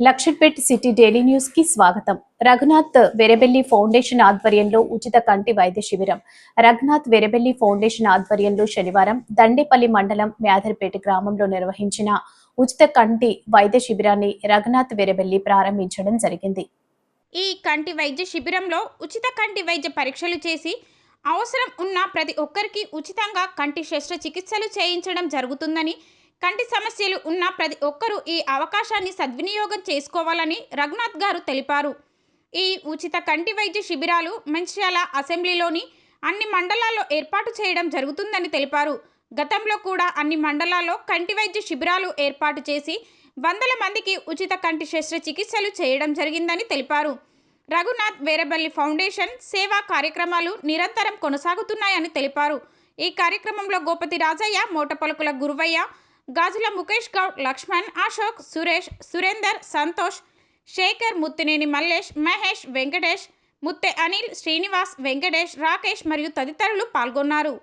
Luxettipet city daily న్యూస్కి స్వాగతం. Raghunath Verabelli foundation ఆధ్వర్యంలో ఉచిత కంటి వైద్య శిబిరం. రఘునాథ్ వెరబెల్లి ఫౌండేషన్ ఆధ్వర్యంలో శనివారం దండేపల్లి మండలం మ్యాధర్పేట గ్రామంలో నిర్వహించిన ఉచిత కంటి వైద్య శిబిరాన్ని రఘునాథ్ వెరబెల్లి ప్రారంభించడం జరిగింది. ఈ కంటి వైద్య శిబిరంలో ఉచిత కంటి వైద్య పరీక్షలు చేసి అవసరం ఉన్న ప్రతి ఒక్కరికి ఉచితంగా కంటి శస్త్రచికిత్సలు చేయించడం జరుగుతుందని కంటి సమస్యలు ఉన్న ప్రతి ఒక్కరూ ఈ అవకాశాన్ని సద్వినియోగం చేసుకోవాలని రఘునాథ్ గారు తెలిపారు. ఈ ఉచిత కంటి వైద్య శిబిరాలు మంచిర్యాల అసెంబ్లీలోని అన్ని మండలాల్లో ఏర్పాటు చేయడం జరుగుతుందని తెలిపారు. గతంలో కూడా అన్ని మండలాల్లో కంటి వైద్య శిబిరాలు ఏర్పాటు చేసి వందల మందికి ఉచిత కంటి శస్త్రచికిత్సలు చేయడం జరిగిందని తెలిపారు. రఘునాథ్ వేరబల్లి ఫౌండేషన్ సేవా కార్యక్రమాలు నిరంతరం కొనసాగుతున్నాయని తెలిపారు. ఈ కార్యక్రమంలో గోపతి రాజయ్య మోటపలుకుల గురువయ్య గాజుల ముఖేష్ గౌడ్ లక్ష్మణ్ అశోక్ సురేష్ సురేందర్ సంతోష్ శేఖర్ ముత్తినేని మల్లేష్ మహేష్ వెంకటేష్ ముత్తె అనిల్ శ్రీనివాస్ వెంకటేష్ రాకేష్ మరియు తదితరులు పాల్గొన్నారు.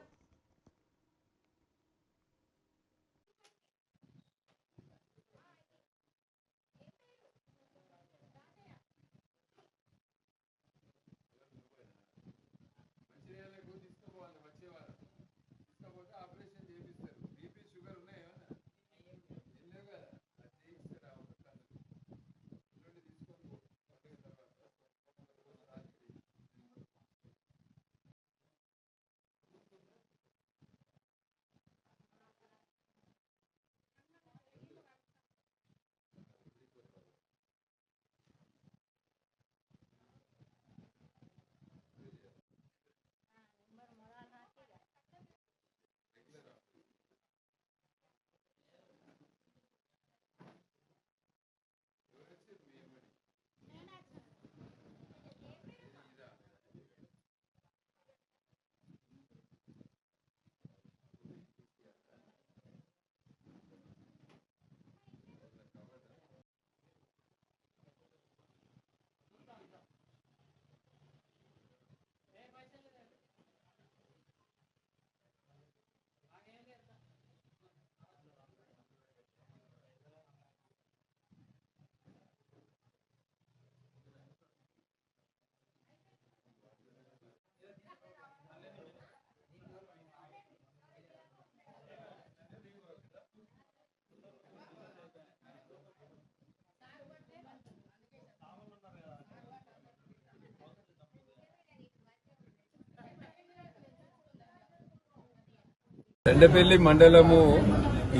దండపల్లి మండలము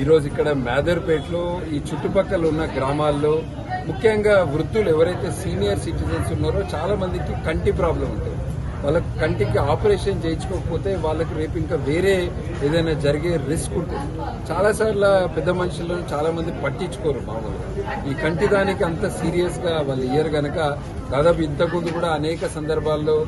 ఈరోజు ఇక్కడ మేదర్పేటలో ఈ చుట్టుపక్కల ఉన్న గ్రామాల్లో ముఖ్యంగా వృద్ధులు ఎవరైతే సీనియర్ సిటిజన్స్ ఉన్నారో చాలా మందికి కంటి ప్రాబ్లం ఉంటుంది. వాళ్ళకి కంటికి ఆపరేషన్ చేయించుకోకపోతే వాళ్ళకి రేపు ఇంకా వేరే ఏదైనా జరిగే రిస్క్ ఉంటుంది. చాలాసార్లు పెద్ద మనుషులను చాలా మంది పట్టించుకోరు మామూలుగా. ఈ కంటి దానికి అంత సీరియస్గా వాళ్ళు ఇయ్యరు గనక దాదాపు ఇంతకుముందు కూడా అనేక సందర్భాల్లో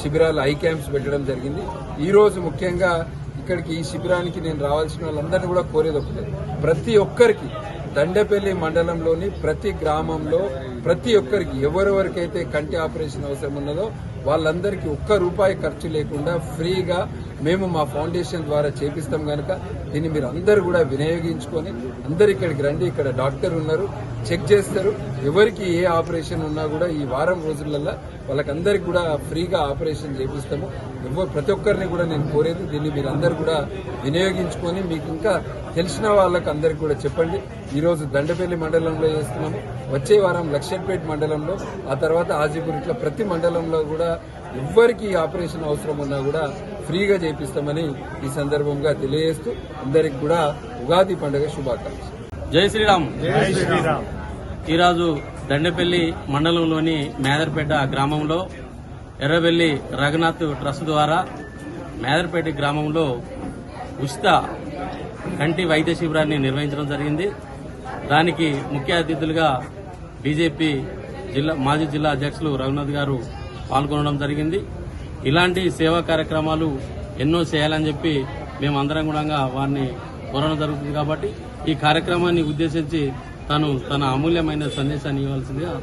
శిబిరాలు ఐ క్యాంప్స్ పెట్టడం జరిగింది. ఈరోజు ముఖ్యంగా ఇక్కడికి ఈ శిబిరానికి నేను రావాల్సిన వాళ్ళందరినీ కూడా కోరేది ఒకటే. ప్రతి ఒక్కరికి దండపల్లి మండలంలోని ప్రతి గ్రామంలో ప్రతి ఒక్కరికి ఎవరెవరికైతే కంటి ఆపరేషన్ అవసరం ఉన్నదో వాళ్ళందరికీ ఒక్క రూపాయి ఖర్చు లేకుండా ఫ్రీగా మేము మా ఫౌండేషన్ ద్వారా చేపిస్తాం కనుక దీన్ని మీరు అందరూ కూడా వినియోగించుకొని అందరు ఇక్కడికి రండి. ఇక్కడ డాక్టర్ ఉన్నారు. చెక్ చేస్తారు. ఎవరికి ఏ ఆపరేషన్ ఉన్నా కూడా ఈ వారం రోజులలో వాళ్ళకందరికి కూడా ఫ్రీగా ఆపరేషన్ చేపిస్తాము. ఎవరు ప్రతి ఒక్కరిని కూడా నేను కోరేది దీన్ని మీరు అందరు కూడా వినియోగించుకొని మీకు ఇంకా తెలిసిన వాళ్ళకు అందరికి కూడా చెప్పండి. ఈరోజు దండపల్లి మండలంలో చేస్తున్నాము. వచ్చే వారం లక్షట్పేట మండలంలో ఆ తర్వాత ఆజీపూర్ ఇట్లా ప్రతి మండలంలో కూడా ఎవ్వరికి ఆపరేషన్ అవసరం ఉన్నా కూడా ఫ్రీగా చేపిస్తామని ఈ సందర్భంగా తెలియజేస్తూ అందరికి కూడా ఉగాది పండుగ శుభాకాంక్షలు. జై శ్రీరామ్. ఈరోజు దండపల్లి మండలంలోని మేదర్పేట గ్రామంలో ఎర్రబెల్లి రఘునాథ్ ట్రస్ట్ ద్వారా మేదర్పేట గ్రామంలో ఉచిత కంటి వైద్య శిబిరాన్ని నిర్వహించడం జరిగింది. దానికి ముఖ్య అతిథులుగా బీజేపీ జిల్లా మాజీ జిల్లా అధ్యక్షులు రఘునాథ్ గారు పాల్గొనడం జరిగింది. ఇలాంటి సేవా కార్యక్రమాలు ఎన్నో చేయాలని చెప్పి మేమందరం కూడా వారిని కోరడం జరుగుతుంది కాబట్టి ఈ కార్యక్రమాన్ని ఉద్దేశించి తను తన అమూల్యమైన సందేశాన్ని ఇవ్వాల్సిందిగా